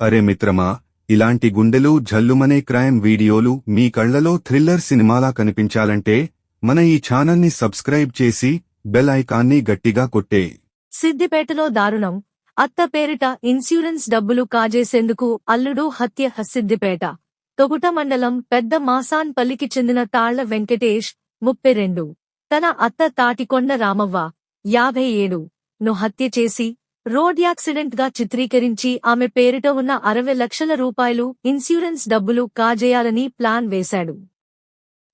అరే మిత్రమా ఇలాంటి గుండెలు జల్లుమనే క్రైమ్ వీడియోలు మీ కళ్ళలో థ్రిల్లర్ సినిమాలా కనిపించాలంటే మన ఈ ఛానల్ని సబ్స్క్రైబ్ చేసి బెల్ ఐకాన్ని గట్టిగా కొట్టే. సిద్దిపేటలో దారుణం. అత్త పేరిట ఇన్సూరెన్స్ డబ్బులు కాజేసేందుకు అల్లుడు హత్య సిద్దిపేట. తొగుట మండలం పెద్ద మాసాన్ పల్లికి చెందిన తాళ్ళ వెంకటేష్ ముప్పై రెండు. తన అత్త తాటికొండ రామవ్వ యాభై ఏడు. ను హత్య చేసి రోడ్ యాక్సిడెంట్గా చిత్రీకరించి ఆమె పేరిట ఉన్న అరవై లక్షల రూపాయలు ఇన్సూరెన్స్ డబ్బులు కాజేయాలని ప్లాన్ వేశాడు.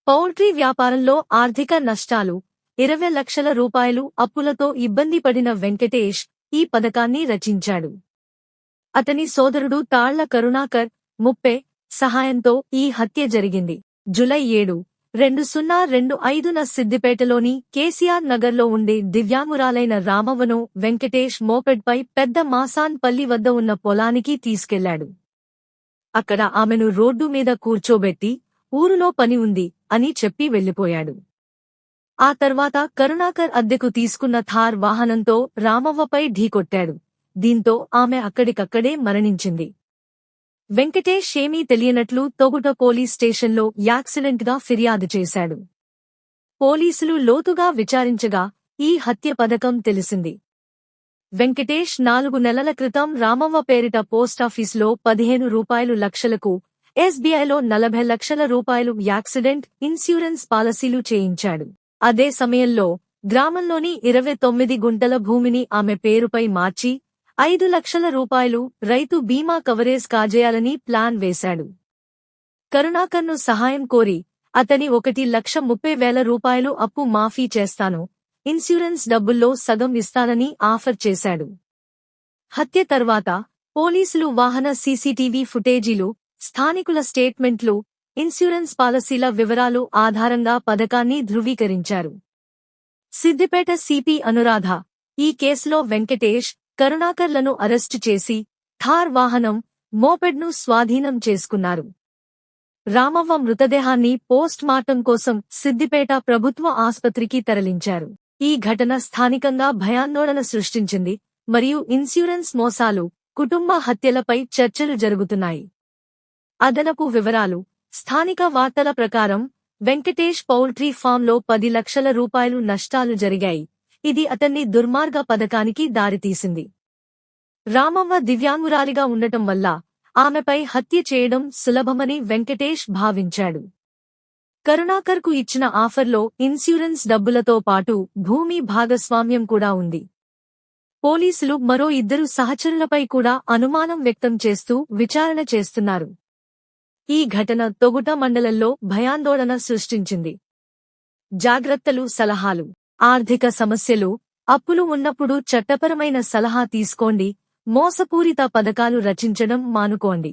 పౌల్ట్రీ వ్యాపారంలో ఆర్థిక నష్టాలు ఇరవై లక్షల రూపాయలు అప్పులతో ఇబ్బంది పడిన వెంకటేష్ ఈ పథకాన్ని రచించాడు. అతని సోదరుడు తాళ్ళ కరుణాకర్ ముప్పే సహాయంతో ఈ హత్య జరిగింది. జులై ఏడు రెండు సున్నా రెండు ఐదున సిద్దిపేటలోని కేసీఆర్ నగర్లో ఉండే దివ్యాంగురాలైన రామవ్వను వెంకటేష్ మోపెడ్పై పెద్ద మాసాన్ పల్లి వద్ద ఉన్న పొలానికి తీసుకెళ్ళాడు. అక్కడ ఆమెను రోడ్డు మీద కూర్చోబెట్టి ఊరులో పని ఉంది అని చెప్పి వెళ్ళిపోయాడు ఆ తర్వాత కరుణాకర్ అద్దెకు తీసుకున్న థార్ వాహనంతో రామవ్వపై ఢీకొట్టాడు. దీంతో ఆమె అక్కడికక్కడే మరణించింది. వెంకటేష్ ఏమీ తెలియనట్లు తొగుట పోలీస్ స్టేషన్లో యాక్సిడెంట్గా ఫిర్యాదు చేశాడు. పోలీసులు లోతుగా విచారించగా ఈ హత్య పథకం తెలిసింది. వెంకటేష్ నాలుగు నెలల క్రితం రామవ్వ పేరిట పోస్టాఫీసులో పదిహేను రూపాయలు లక్షలకు ఎస్బీఐలో నలభై లక్షల రూపాయలు యాక్సిడెంట్ ఇన్సూరెన్స్ పాలసీలు చేయించాడు. అదే సమయంలో గ్రామంలోని ఇరవై తొమ్మిది గుంటల భూమిని ఆమె పేరుపై మార్చి ఐదు లక్షల రూపాయలు రైతు బీమా కవరేజ్ కాజేయాలని ప్లాన్ వేశాడు. కరుణాకర్ను సహాయం కోరి అతని ఒకటి లక్ష ముప్పై వేల రూపాయలు అప్పు మాఫీ చేస్తాను ఇన్సూరెన్స్ డబ్బుల్లో సగం ఇస్తానని ఆఫర్ చేశాడు. హత్య తర్వాత పోలీసులు వాహన సీసీటీవీ ఫుటేజీలు స్థానికుల స్టేట్మెంట్లు ఇన్సూరెన్స్ పాలసీల వివరాలు ఆధారంగా పథకాన్ని ధృవీకరించారు. సిద్దిపేట సిపి అనురాధ ఈ కేసులో వెంకటేష్ కరుణాకర్లను అరెస్టు చేసి థార్ వాహనం మోపెడ్ను స్వాధీనం చేసుకున్నారు. రామవ్వ మృతదేహాన్ని పోస్ట్ మార్టం కోసం సిద్దిపేట ప్రభుత్వ ఆస్పత్రికి తరలించారు. ఈ ఘటన స్థానికంగా భయాందోళన సృష్టించింది మరియు ఇన్సూరెన్స్ మోసాలు కుటుంబ హత్యలపై చర్చలు జరుగుతున్నాయి. అదనపు వివరాలు స్థానిక వార్తల ప్రకారం వెంకటేష్ పౌల్ట్రీ ఫామ్లో పది లక్షల రూపాయలు నష్టాలు జరిగాయి. ఇది అతన్ని దుర్మార్గ పథకానికి దారితీసింది. రామవ్వ దివ్యాంగురాలిగా ఉండటం వల్ల ఆమెపై హత్య చేయడం సులభమని వెంకటేష్ భావించాడు. కరుణాకర్కు ఇచ్చిన ఆఫర్లో ఇన్సూరెన్స్ డబ్బులతో పాటు భూమి భాగస్వామ్యం కూడా ఉంది. పోలీసులు మరో ఇద్దరు సహచరులపై కూడా అనుమానం వ్యక్తం చేస్తూ విచారణ చేస్తున్నారు. ఈ ఘటన తొగుట మండలంలో భయాందోళన సృష్టించింది. జాగ్రత్తలు సలహాలు. ఆర్థిక సమస్యలు అప్పులు ఉన్నప్పుడు చట్టపరమైన సలహా తీసుకోండి మోసపూరిత పథకాలు రచించడం మానుకోండి.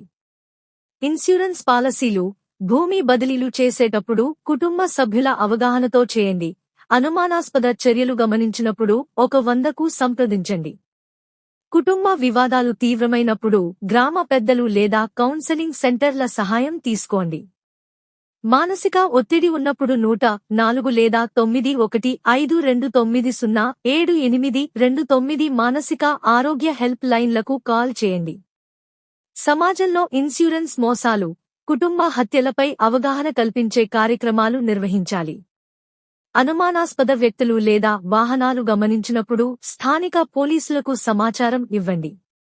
ఇన్సూరెన్స్ పాలసీలు భూమి బదిలీలు చేసేటప్పుడు కుటుంబ సభ్యుల అవగాహనతో చేయండి అనుమానాస్పద చర్యలు గమనించినప్పుడు ఒక వందకు సంప్రదించండి. కుటుంబ వివాదాలు తీవ్రమైనప్పుడు గ్రామ పెద్దలు లేదా కౌన్సెలింగ్ సెంటర్ల సహాయం తీసుకోండి. మానసిక ఒత్తిడి ఉన్నప్పుడు నూట నాలుగు లేదా తొమ్మిది ఒకటి ఐదు రెండు తొమ్మిది సున్నా ఏడు ఎనిమిది రెండు తొమ్మిది మానసిక ఆరోగ్య హెల్ప్ లైన్లకు కాల్ చేయండి. సమాజంలో ఇన్సూరెన్స్ మోసాలు కుటుంబ హత్యలపై అవగాహన కల్పించే కార్యక్రమాలు నిర్వహించాలి. అనుమానాస్పద వ్యక్తులు లేదా వాహనాలు గమనించినప్పుడు స్థానిక పోలీసులకు సమాచారం ఇవ్వండి.